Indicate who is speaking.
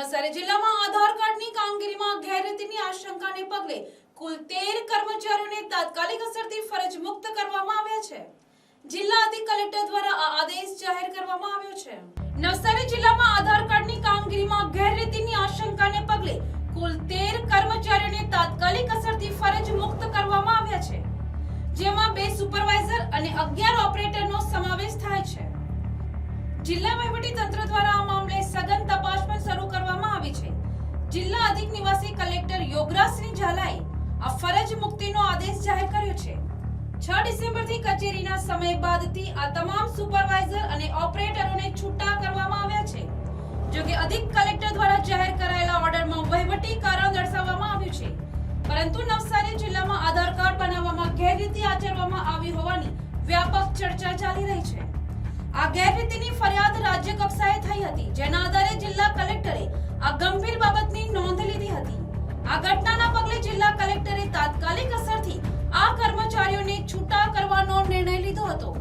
Speaker 1: નવસારી જિલ્લામાં આધાર કાર્ડની કામગીરીમાં ગેરરીતિની આશંકાને પગલે કુલ તેર કર્મચારીઓને તાત્કાલિક અસરથી ફરજ મુક્ત કરવામાં આવ્યા છે. જિલ્લા અધિક કલેક્ટર દ્વારા આ આદેશ જાહેર કરવામાં આવ્યો છે. નવસારી જિલ્લામાં આધાર કાર્ડની કામગીરીમાં ગેરરીતિની આશંકાને પગલે કુલ તેર કર્મચારીઓને તાત્કાલિક અસરથી ફરજ મુક્ત કરવામાં આવ્યા છે. જેમાં બે સુપરવાઇઝર અને અગિયાર ઓપરેટરનો સમાવેશ થાય છે. જિલ્લા વહીવટી તંત્ર દ્વારા આ મામલે સઘન તપાસ પણ શરૂ કરવામાં નિવાસી કલેક્ટર યોગરાજસિંહ ઝાલાએ આ ફરજ મુક્તિનો આદેશ જાહેર કર્યો છે. 6 ડિસેમ્બરથી કચેરીના સમય બાદથી આ તમામ સુપરવાઇઝર અને ઓપરેટરોને છૂટા કરવામાં આવ્યા છે. જો કે અધિક કલેક્ટર દ્વારા જાહેર કરાયેલા ઓર્ડરમાં વહીવટી કારણ દર્શાવવામાં આવ્યું છે. પરંતુ નવસારી જિલ્લામાં આધાર કાર્ડ બનાવવામાં ગેરરીતિ આચરવામાં આવી હોવાની વ્યાપક ચર્ચા ચાલી રહી છે. આ ગેરરીતિની ફરિયાદ રાજ્ય કક્ષાએ આ ઘટનાના પગલે જિલ્લા કલેક્ટરે તાત્કાલિક અસરથી આ કર્મચારીઓને છૂટા કરવાનો નિર્ણય લીધો હતો.